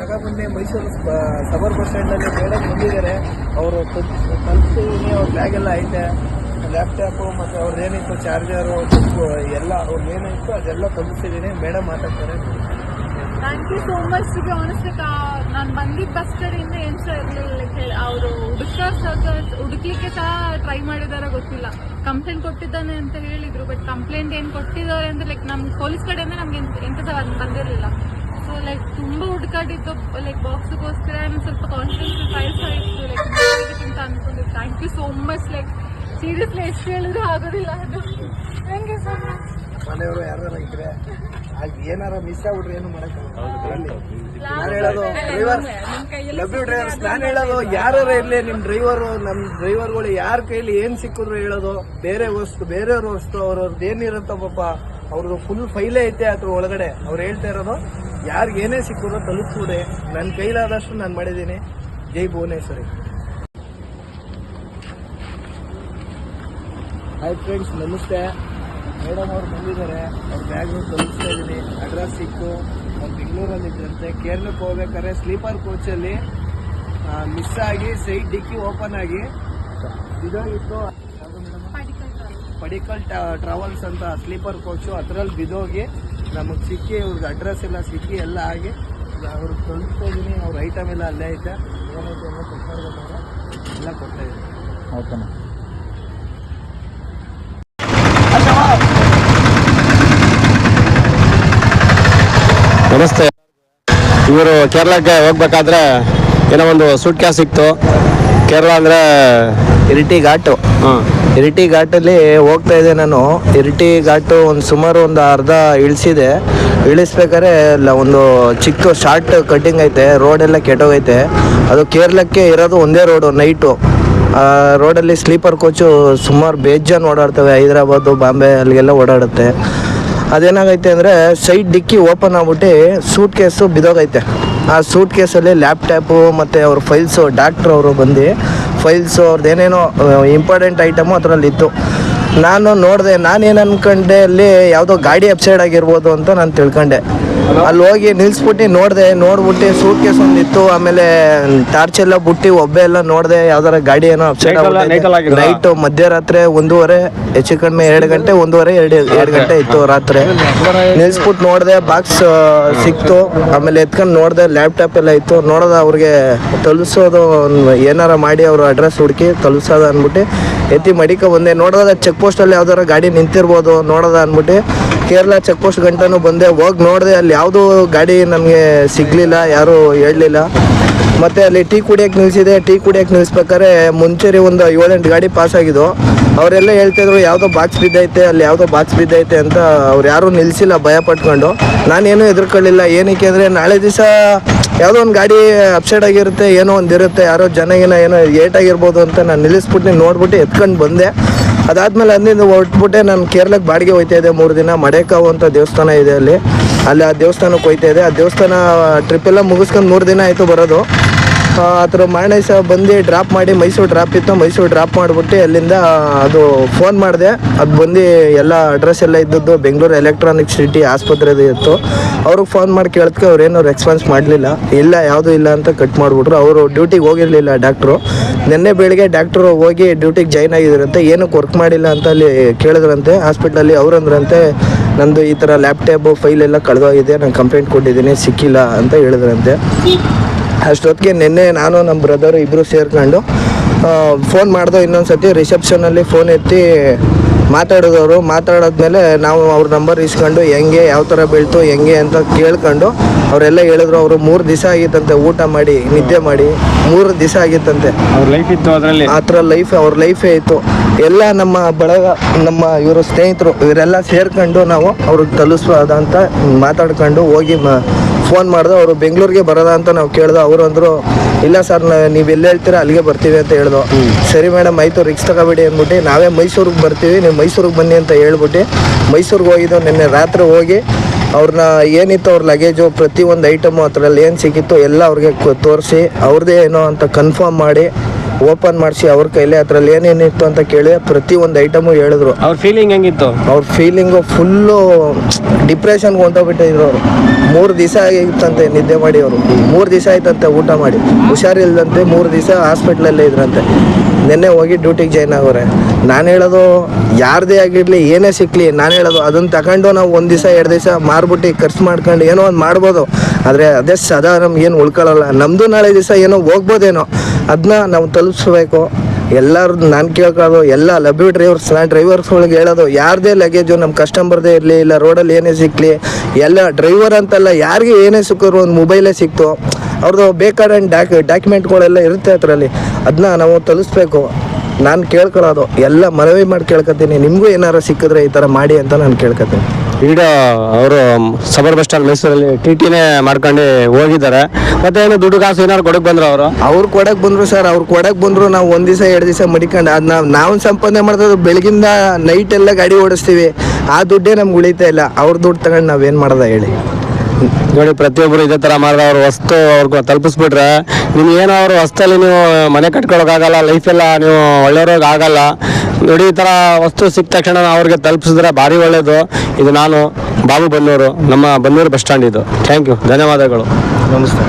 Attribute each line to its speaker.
Speaker 1: ತಗೊಬಂದು ಮೈಸೂರು ಸಬರ್ ಬಸ್ ಸ್ಟ್ಯಾಂಡಲ್ಲಿ ಬೇಡಕ್ಕೆ ಬಂದಿದ್ದಾರೆ ಅವರು ತಲುಪಿಸಿ ಅವ್ರ ಬ್ಯಾಗ್ ಎಲ್ಲ ಐತೆ. ಲ್ಯಾಪ್ಟಾಪು ಮತ್ತು ಅವ್ರದ್ದು ಏನಿತ್ತು ಚಾರ್ಜರು ಎಲ್ಲ ಅವ್ರದ್ದು ಏನಿತ್ತು ಅದೆಲ್ಲ ತಲುಪಿಸಿದ್ದೀನಿ ಮೇಡಮ್ ಮಾತಾಡ್ತಾರೆ.
Speaker 2: Thank you so much to be ನಾನು ಬಂದಿದ್ದ ಬಸ್ ಕಡೆಯಿಂದ ಏನು ಸಹ ಇರಲಿಲ್ಲ ಅವರು ಸರ್ ಹುಡುಕ್ಲಿಕ್ಕೆ ಸಹ ಟ್ರೈ ಮಾಡಿದಾರ ಗೊತ್ತಿಲ್ಲ. ಕಂಪ್ಲೇಂಟ್ ಕೊಟ್ಟಿದ್ದಾನೆ ಅಂತ ಹೇಳಿದರು ಬಟ್ ಕಂಪ್ಲೇಂಟ್ ಏನು ಕೊಟ್ಟಿದ್ದಾರೆ ಅಂದರೆ ಲೈಕ್ ನಮ್ಮ ಪೊಲೀಸ್ ಕಡೆಯಿಂದ ನಮ್ಗೆ ಸಹ ಬಂದಿರಲಿಲ್ಲ. ಸೊ ಲೈಕ್ ತುಂಬ ಹುಡುಕಾಡಿದ್ದು ಲೈಕ್ ಬಾಕ್ಸ್ಗೋಸ್ಕರ ಸ್ವಲ್ಪ ಕಾನ್ಫಿಡೆನ್ಸ್ ಫೈಲ್ಸ್ ಇತ್ತು ಲೈಕ್ ಅಂತ ಅನ್ಕೊಂಡಿದ್ದು. Thank you so much like seriously ಎಷ್ಟು ಹೇಳಿದ್ರು ಆಗೋದಿಲ್ಲ ಅದು. ಥ್ಯಾಂಕ್ ಯು ಸೋ ಮಚ್
Speaker 1: ಮನೆಯವರು ಯಾರು ಇದ್ರೆ ಅಲ್ಲಿ ಏನಾರ ಮಿಸ್ ಆಗ್ಬಿಟ್ರೆ ಏನು ಹೇಳೋದು ಡ್ರೈವರ್ ಲವ್ ಯು ಡ್ರೈವರ್ಸ್ ನಾನು ಹೇಳೋದು ಯಾರು ಇರ್ಲಿ ನಿಮ್ ಡ್ರೈವರು ನಮ್ ಡ್ರೈವರ್ಗಳು ಯಾರ ಕೈಲಿ ಏನ್ ಸಿಕ್ಕಿದ್ರು ಹೇಳೋದು ಬೇರೆ ವಸ್ತು ಬೇರೆಯವ್ರ ವಸ್ತು ಅವ್ರವ್ರದ್ದು ಏನಿರುತ್ತೋ ಪಾಪ ಅವ್ರದ್ದು ಫುಲ್ ಫೈಲೇ ಐತೆ ಅದ್ರ ಒಳಗಡೆ. ಅವ್ರು ಹೇಳ್ತಾ ಇರೋದು ಯಾರಿಗೆ ಏನೇ ಸಿಕ್ಕಿದ್ರು ತಲುಪಿಸ್ಬಿಡಿ. ನನ್ನ ಕೈಲಾದಷ್ಟು ನಾನು ಮಾಡಿದ್ದೀನಿ. ಜೈ ಭುವನೇಶ್ವರಿ. ಹಾಯ್ ಫ್ರೆಂಡ್ಸ್ ನಮಸ್ತೆ. ಮೇಡಮ್ ಅವ್ರು ಬಂದಿದ್ದಾರೆ. ಅವ್ರ ಬ್ಯಾಗ್ ತಲುಪಿಸ್ತಾ ಇದ್ದೀನಿ. ಅಡ್ರೆಸ್ ಸಿಕ್ಕು. ಅವ್ರು ಬೆಂಗಳೂರಲ್ಲಿ ಇದ್ದಂತೆ. ಕೇರಳಕ್ಕೆ ಹೋಗ್ಬೇಕಾದ್ರೆ ಸ್ಲೀಪರ್ ಕೋಚಲ್ಲಿ ಮಿಸ್ ಆಗಿ ಸೈಡ್ ಡಿಕ್ಕಿ ಓಪನ್ ಆಗಿ. ಇದಾಗಿತ್ತು ಮೇಡಮ್ ಪಡಿಕಲ್ ಟ್ರಾವೆಲ್ಸ್ ಅಂತ ಸ್ಲೀಪರ್ ಕೋಚು ಅದರಲ್ಲಿ ಬಿದೋಗಿ ನಮಗೆ ಸಿಕ್ಕಿ ಇವ್ರಿಗೆ ಅಡ್ರೆಸ್ ಎಲ್ಲ ಸಿಕ್ಕಿ ಎಲ್ಲ ಆಗಿ ಅವ್ರಿಗೆ ಕಳಿಸ್ತಾಯಿದ್ದೀನಿ ಅವ್ರ ಐಟಮ್ ಎಲ್ಲ ಅಲ್ಲೇ ಐತೆ. ಏನೈತೆ ಎಲ್ಲ ಚೆಕ್ ಮಾಡ್ಬೇಕಾದ್ರೆ ಎಲ್ಲ ಕೊಡ್ತಾಯಿದ್ದೀನಿ
Speaker 3: ಓಕೆನಾ ನಮಸ್ತೆ. ಇವರು ಕೇರಳಕ್ಕೆ ಹೋಗ್ಬೇಕಾದ್ರೆ ಏನೋ ಒಂದು ಸೂಟ್ ಕ್ಯಾಸ್ ಸಿಕ್ತು. ಕೇರಳ ಅಂದರೆ
Speaker 1: ಇರಿಟಿ ಘಾಟು.
Speaker 3: ಹಾಂ.
Speaker 1: ಇರಿಟಿ ಘಾಟಲ್ಲಿ ಹೋಗ್ತಾ ಇದ್ದೆ ನಾನು. ಇರಿಟಿ ಘಾಟು ಒಂದು ಸುಮಾರು ಒಂದು ಅರ್ಧ ಇಳಿಸಿದೆ. ಇಳಿಸ್ಬೇಕಾದ್ರೆ ಒಂದು ಚಿಕ್ಕ ಶಾರ್ಟ್ ಕಟ್ಟಿಂಗ್ ಐತೆ ರೋಡೆಲ್ಲ ಕೆಟ್ಟೋಗೈತೆ. ಅದು ಕೇರಳಕ್ಕೆ ಇರೋದು ಒಂದೇ ರೋಡು, ನೈಟು. ಆ, ರೋಡಲ್ಲಿ ಸ್ಲೀಪರ್ ಕೋಚು ಸುಮಾರು ಬೇಜಾನ್ ಓಡಾಡ್ತವೆ, ಹೈದ್ರಾಬಾದು, ಬಾಂಬೆ ಅಲ್ಲಿಗೆಲ್ಲ ಓಡಾಡುತ್ತೆ. ಅದೇನಾಗೈತೆ ಅಂದರೆ ಸೈಡ್ ಡಿಕ್ಕಿ ಓಪನ್ ಆಗ್ಬಿಟ್ಟು ಸೂಟ್ ಕೇಸು ಬಿದೋಗೈತೆ ಆ ಸೂಟ್ ಕೇಸಲ್ಲಿ ಲ್ಯಾಪ್ಟಾಪು ಮತ್ತು ಅವ್ರ ಫೈಲ್ಸು, ಡಾಕ್ಟ್ರ್ ಅವರು ಬಂದು ಫೈಲ್ಸು ಅವ್ರದ್ದು ಏನೇನೋ ಇಂಪಾರ್ಟೆಂಟ್ ಐಟಮು ಅದರಲ್ಲಿತ್ತು. ನಾನು ನೋಡಿದೆ, ನಾನೇನು ಅಂದ್ಕೊಂಡೆ ಅಲ್ಲಿ ಯಾವುದೋ ಗಾಡಿ ಅಪ್ಸೈಡ್ ಆಗಿರ್ಬೋದು ಅಂತ ನಾನು ತಿಳ್ಕೊಂಡೆ. ಅಲ್ಲಿ ಹೋಗಿ ನಿಲ್ಸ್ಬಿಟ್ಟು ನೋಡಿದೆ ನೋಡ್ಬಿಟ್ಟು ಸೂಟ್ ಕೇಸ್ ಒಂದಿತ್ತು ಆಮೇಲೆ ಟಾರ್ಚ್ ಎಲ್ಲ ಬುಟ್ಟಿ ಒಬ್ಬೆ ಎಲ್ಲ ನೋಡಿದೆ ಯಾವ್ದಾರ ಗಾಡಿ ಏನೋ
Speaker 3: ಅಪ್ಸೆಟ್?
Speaker 1: ನೈಟ್ ಮಧ್ಯರಾತ್ರಿ ಒಂದೂವರೆ ಹೆಚ್ಚು ಕಡಿಮೆ ಎರಡು ಗಂಟೆ ಒಂದೂವರೆ ಎರಡು ಎರಡು ಗಂಟೆ ಇತ್ತು ರಾತ್ರಿ. ನಿಲ್ಸ್ಬಿಟ್ಟು ನೋಡಿದೆ ಬಾಕ್ಸ್ ಸಿಕ್ತು. ಆಮೇಲೆ ಎತ್ಕೊಂಡು ನೋಡಿದೆ ಲ್ಯಾಪ್ಟಾಪ್ ಎಲ್ಲ ಇತ್ತು. ನೋಡೋದ ಅವ್ರಿಗೆ ತಲುಪಿಸೋದು ಏನಾರ ಮಾಡಿ ಅವ್ರ ಅಡ್ರೆಸ್ ಹುಡುಕಿ ತಲುಪಿಸೋದು ಅಂದ್ಬಿಟ್ಟು ಎತ್ತಿ ಮಡಿಕ ಬಂದೆ. ನೋಡೋದ ಚೆಕ್ ಪೋಸ್ಟಲ್ಲಿ ಯಾವ್ದಾರ ಗಾಡಿ ನಿಂತಿರ್ಬೋದು ನೋಡೋದ ಅಂದ್ಬಿಟ್ಟು ಕೇರಳ ಚೆಕ್ ಪೋಸ್ಟ್ ಗಂಟನೂ ಬಂದೆ. ಹೋಗಿ ನೋಡಿದೆ ಅಲ್ಲಿ ಯಾವುದೂ ಗಾಡಿ ನಮಗೆ ಸಿಗಲಿಲ್ಲ, ಯಾರೂ ಹೇಳಲಿಲ್ಲ. ಮತ್ತು ಅಲ್ಲಿ ಟೀ ಕುಡಿಯೋಕ್ಕೆ ನಿಲ್ಲಿಸಿದೆ ಟೀ ಕುಡಿಯೋಕ್ಕೆ ನಿಲ್ಲಿಸ್ಬೇಕಾದ್ರೆ ಮುಂಚೆರಿ ಒಂದು ಏಳೆಂಟು ಗಾಡಿ ಪಾಸ್ ಆಗಿದ್ದು ಅವರೆಲ್ಲ ಹೇಳ್ತಾ ಇದ್ರು, ಯಾವುದೋ ಬಾಕ್ಸ್ ಬಿದ್ದೈತೆ, ಅಲ್ಲಿ ಯಾವುದೋ ಬಾಕ್ಸ್ ಬಿದ್ದೈತೆ ಅಂತ ಅವ್ರು ಯಾರೂ ನಿಲ್ಸಿಲ್ಲ ಭಯ ಪಟ್ಕೊಂಡು ನಾನೇನು ಹೆದರ್ಕೊಳ್ಳಿಲ್ಲ ಏನಕ್ಕೆ ಅಂದರೆ, ನಾಳೆ ದಿವಸ ಯಾವುದೋ ಒಂದು ಗಾಡಿ ಅಪ್ಸೈಡ್ ಆಗಿರುತ್ತೆ, ಏನೋ ಒಂದು ಇರುತ್ತೆ, ಯಾರೋ ಜನಗಿನ ಏನೋ ಏಟ್ ಆಗಿರ್ಬೋದು ಅಂತ ನಾನು ನಿಲ್ಲಿಸ್ಬಿಟ್ಟು ನೋಡ್ಬಿಟ್ಟು ಎತ್ಕೊಂಡು ಬಂದೆ. ಅದಾದ್ಮೇಲೆ ಅಲ್ಲಿಂದ ಹೊಟ್ಬಿಟ್ಟೆ ನಾನು ಕೇರಳಕ್ಕೆ ಬಾಡಿಗೆ ಹೋಯ್ತಾ ಇದೆ ಮೂರು ದಿನ. ಮಡೇಕಾವು ಅಂತ ದೇವಸ್ಥಾನ ಇದೆ ಅಲ್ಲಿ. ಅಲ್ಲಿ ಆ ದೇವಸ್ಥಾನಕ್ಕೆ ಹೋಯ್ತಾ ಇದೆ ಆ ದೇವಸ್ಥಾನ ಟ್ರಿಪ್ ಎಲ್ಲ ಮುಗಿಸ್ಕೊಂಡು ಮೂರು ದಿನ ಆಯಿತು ಬರೋದು. ಆ ಥರ ಬಂದು ಡ್ರಾಪ್ ಮಾಡಿ ಮೈಸೂರು ಡ್ರಾಪ್ ಇತ್ತು. ಮೈಸೂರು ಡ್ರಾಪ್ ಮಾಡಿಬಿಟ್ಟು ಅಲ್ಲಿಂದ ಅದು ಫೋನ್ ಮಾಡಿದೆ. ಅದು ಬಂದು ಎಲ್ಲ ಅಡ್ರೆಸ್ ಎಲ್ಲ ಇದ್ದದ್ದು ಬೆಂಗಳೂರು ಎಲೆಕ್ಟ್ರಾನಿಕ್ ಸಿಟಿ ಆಸ್ಪತ್ರೆದು ಇತ್ತು. ಅವ್ರಿಗೆ ಫೋನ್ ಮಾಡಿ ಕೇಳಿದ್ಕೆ ಅವ್ರೇನು ರೆಸ್ಪಾನ್ಸ್ ಮಾಡಲಿಲ್ಲ. ಇಲ್ಲ, ಯಾವುದೂ ಇಲ್ಲ ಅಂತ ಕಟ್ ಮಾಡಿಬಿಟ್ರು. ಅವರು ಡ್ಯೂಟಿಗೆ ಹೋಗಿರಲಿಲ್ಲ ಡಾಕ್ಟ್ರು ನಿನ್ನೆ ಬೆಳಿಗ್ಗೆ ಡಾಕ್ಟ್ರು ಹೋಗಿ ಡ್ಯೂಟಿಗೆ ಜಾಯ್ನ್ ಆಗಿದ್ರಂತೆ. ಏನಕ್ಕೆ ವರ್ಕ್ ಮಾಡಿಲ್ಲ ಅಂತ ಅಲ್ಲಿ ಕೇಳಿದ್ರಂತೆ. ಹಾಸ್ಪಿಟ್ಲಲ್ಲಿ ಅವ್ರಂದ್ರಂತೆ ನಂದು ಈ ಥರ ಲ್ಯಾಪ್ಟಾಪು ಫೈಲೆಲ್ಲ ಕಳೆದೋಗಿದೆ. ನಾನು ಕಂಪ್ಲೇಂಟ್ ಕೊಟ್ಟಿದ್ದೀನಿ. ಸಿಕ್ಕಿಲ್ಲ ಅಂತ ಹೇಳಿದ್ರಂತೆ. ಅಷ್ಟೊತ್ತಿಗೆ ನಿನ್ನೆ ನಾನು ನಮ್ಮ ಬ್ರದರು ಇಬ್ಬರು ಸೇರ್ಕೊಂಡು ಫೋನ್ ಮಾಡ್ದೋ ಇನ್ನೊಂದು ಸತಿ ರಿಸೆಪ್ಷನಲ್ಲಿ ಫೋನ್ ಎತ್ತಿ ಮಾತಾಡಿದವರು ಮಾತಾಡಾದ್ಮೇಲೆ ನಾವು ಅವ್ರ ನಂಬರ್ ಇಸ್ಕೊಂಡು ಹೆಂಗೆ ಯಾವ ಥರ ಬೀಳ್ತು ಹೆಂಗೆ ಅಂತ ಕೇಳ್ಕೊಂಡು ಅವರೆಲ್ಲ ಹೇಳಿದ್ರು ಅವರು ಮೂರು ದಿವಸ ಆಗಿತ್ತಂತೆ ಊಟ ಮಾಡಿ ನಿದ್ದೆ ಮಾಡಿ ಮೂರು ದಿವಸ ಆಗಿತ್ತಂತೆ.
Speaker 3: ಅವ್ರ ಲೈಫ್ ಇತ್ತು ಅದರಲ್ಲಿ?
Speaker 1: ಆ ಥರ ಲೈಫ್ ಅವ್ರ ಲೈಫೇ ಇತ್ತು. ಎಲ್ಲ ನಮ್ಮ ಬಳಗ ನಮ್ಮ ಇವರು ಸ್ನೇಹಿತರು ಇವರೆಲ್ಲ ಸೇರ್ಕೊಂಡು ನಾವು ಅವ್ರಿಗೆ ತಲುಪಿಸೋದ ಅಂತ ಮಾತಾಡ್ಕೊಂಡು ಹೋಗಿ ಫೋನ್ ಮಾಡಿದ ಅವರು ಬೆಂಗಳೂರಿಗೆ ಬರೋದ ಅಂತ ನಾವು ಕೇಳ್ದೋ ಅವರು ಅಂದರು ಇಲ್ಲ ಸರ್ ನೀವು ಎಲ್ಲಿ ಹೇಳ್ತೀರಾ ಅಲ್ಲಿಗೆ ಬರ್ತೀವಿ ಅಂತ ಹೇಳ್ದೋ. ಸರಿ ಮೇಡಮ್ ಆಯಿತು ರಿಕ್ಸ್ ತಗೋಬೇಡಿ ಅಂದ್ಬಿಟ್ಟು ನಾವೇ ಮೈಸೂರಿಗೆ ಬರ್ತೀವಿ ನೀವು ಮೈಸೂರಿಗೆ ಬನ್ನಿ ಅಂತ ಹೇಳ್ಬಿಟ್ಟು ಮೈಸೂರಿಗೆ ಹೋಗಿದ್ದು. ನಿನ್ನೆ ರಾತ್ರಿ ಹೋಗಿ ಅವ್ರನ್ನ ಏನಿತ್ತು ಅವ್ರ ಲಗೇಜು ಪ್ರತಿಯೊಂದು ಐಟಮು ಅದ್ರಲ್ಲಿ ಏನು ಸಿಕ್ಕಿತ್ತು ಎಲ್ಲ ಅವ್ರಿಗೆ ತೋರಿಸಿ ಅವ್ರದ್ದೇ ಏನೋ ಅಂತ ಕನ್ಫರ್ಮ್ ಮಾಡಿ ಓಪನ್ ಮಾಡಿಸಿ ಅವ್ರ ಕೈಲಿ ಅದ್ರಲ್ಲಿ ಏನೇನಿತ್ತು ಅಂತ ಕೇಳಿ ಪ್ರತಿ ಒಂದು ಐಟಮು ಹೇಳಿದ್ರು.
Speaker 3: ಅವ್ರ ಫೀಲಿಂಗ್ ಹೆಂಗಿತ್ತು?
Speaker 1: ಅವ್ರ ಫೀಲಿಂಗು ಫುಲ್ಲು ಡಿಪ್ರೆಷನ್ಗೆ ಹೊಂಟೋಗ್ಬಿಟ್ಟಿದ್ರು ಅವರು. ಮೂರು ದಿವಸ ಆಗಿತ್ತಂತೆ ನಿದ್ದೆ ಮಾಡಿ ಅವರು. ಮೂರು ದಿವಸ ಆಯ್ತಂತೆ ಊಟ ಮಾಡಿ. ಹುಷಾರಿಲ್ಲದಂತೆ ಮೂರು ದಿವಸ ಹಾಸ್ಪಿಟ್ಲಲ್ಲೇ ಇದ್ರಂತೆ. ನಿನ್ನೆ ಹೋಗಿ ಡ್ಯೂಟಿಗೆ ಜಾಯ್ನ್ ಆಗೋರೆ. ನಾನು ಹೇಳೋದು ಯಾರದೇ ಆಗಿರಲಿ, ಏನೇ ಸಿಕ್ಕಲಿ ನಾನು ಹೇಳೋದು ಅದನ್ನು ತಗೊಂಡು ನಾವು ಒಂದು ದಿವಸ, ಎರಡು ದಿವಸ ಮಾರ್ಬಿಟ್ಟು ಖರ್ಚು ಮಾಡ್ಕೊಂಡು ಏನೋ ಒಂದು ಮಾಡ್ಬೋದು. ಆದರೆ ಅದೇ ಸದಾ ನಮ್ಗೇನು ಉಳ್ಕೊಳ್ಳಲ್ಲ ನಮ್ಮದು ನಾಳೆ ದಿವಸ ಏನೋ ಹೋಗ್ಬೋದೇನೋ ಅದನ್ನ ನಾವು ತಲುಪಿಸ್ಬೇಕು. ಎಲ್ಲರೂ ನಾನು ಕೇಳ್ಕೊಳ್ಳೋದು, ಎಲ್ಲ ಲಭ್ಯ ಡ್ರೈವರ್ಸ್ ನಾನು ಡ್ರೈವರ್ಸ್ಗಳಿಗೆ ಹೇಳೋದು, ಯಾರದೇ ಲಗೇಜು ನಮ್ಮ ಕಸ್ಟಮರ್ದೇ ಇರಲಿ, ಇಲ್ಲ ರೋಡಲ್ಲಿ ಏನೇ ಸಿಕ್ಕಲಿ ಎಲ್ಲ ಡ್ರೈವರ್ ಅಂತಲ್ಲ ಯಾರಿಗೆ ಏನೇ ಸಿಕ್ಕಿದ್ರು ಒಂದು ಮೊಬೈಲೇ ಸಿಕ್ತು. ಅವ್ರದ್ದು ಬೇಕಾದ ಡಾಕ್ ಡಾಕ್ಯುಮೆಂಟ್ಗಳೆಲ್ಲ ಇರುತ್ತೆ ಅದರಲ್ಲಿ. ಅದನ್ನ ನಾವು ತಲುಪಿಸ್ಬೇಕು. ನಾನು ಕೇಳ್ಕೊಳ್ಳೋದು ಎಲ್ಲ ಮನವಿ ಮಾಡಿ ಕೇಳ್ಕೊತೀನಿ ನಿಮಗೂ ಏನಾರು ಸಿಕ್ಕಿದ್ರೆ ಈ ಥರ ಮಾಡಿ ಅಂತ ನಾನು ಕೇಳ್ಕೊತೀನಿ
Speaker 3: ಈಗ ಅವರು ಸಬರ್ ಬಸ್ ಸ್ಟಾಂಡ್ ಮೈಸೂರಲ್ಲಿ ಟಿ ಟಿನೇ ಮಾಡ್ಕೊಂಡು ಹೋಗಿದ್ದಾರೆ. ಮತ್ತೆ ಏನು ದುಡ್ಡು ಕಾಸು ಏನಾದ್ರು ಕೊಡಕ್ ಬಂದ್ರು ಅವರು?
Speaker 1: ಅವ್ರು ಕೊಡಕ್ ಬಂದ್ರು ಸರ್ ಅವ್ರು ಕೊಡಕ್ ಬಂದ್ರು ನಾವು ಒಂದ್ ದಿವಸ ಎರಡು ದಿವಸ ಮಡಿಕೊಂಡು ಅದ್ ನಾವು ನಾವು ಸಂಪಾದನೆ ಮಾಡ್ತದ್ದು ಬೆಳಗಿಂದ ನೈಟ್ ಎಲ್ಲ ಗಾಡಿ ಓಡಿಸ್ತೀವಿ. ಆ ದುಡ್ಡೇ ನಮ್ಗೆ ಉಳಿತಾ ಇಲ್ಲ. ಅವ್ರ ದುಡ್ಡು ತಗೊಂಡು ನಾವೇನು ಮಾಡೋದ ಹೇಳಿ.
Speaker 3: ನೋಡಿ ಪ್ರತಿಯೊಬ್ಬರು ಇದೇ ಥರ ಮಾಡಿದ್ರೆ ಅವ್ರ ವಸ್ತು ಅವ್ರಿಗೆ ತಲುಪಿಸ್ಬಿಟ್ರೆ ನಿಮ್ಗೆ ಏನೋ ಅವ್ರ ವಸ್ತಲ್ಲಿ ನೀವು ಮನೆ ಕಟ್ಕೊಳಕ್ಕಾಗಲ್ಲ ಲೈಫೆಲ್ಲ ನೀವು ಒಳ್ಳೆಯವ್ರಿಗೆ ಆಗಲ್ಲ. ನೋಡಿ, ಈ ಥರ ವಸ್ತು ಸಿಕ್ಕ ತಕ್ಷಣ ಅವ್ರಿಗೆ ತಲುಪಿಸಿದ್ರೆ ಭಾರಿ ಒಳ್ಳೇದು. ಇದು ನಾನು, ಬಾಬು ಬನ್ನೂರು, ನಮ್ಮ ಬನ್ನೂರು ಬಸ್ ಸ್ಟ್ಯಾಂಡ್ ಇದು. ಥ್ಯಾಂಕ್ ಯು ಧನ್ಯವಾದಗಳು.
Speaker 1: ನಮಸ್ತೆ.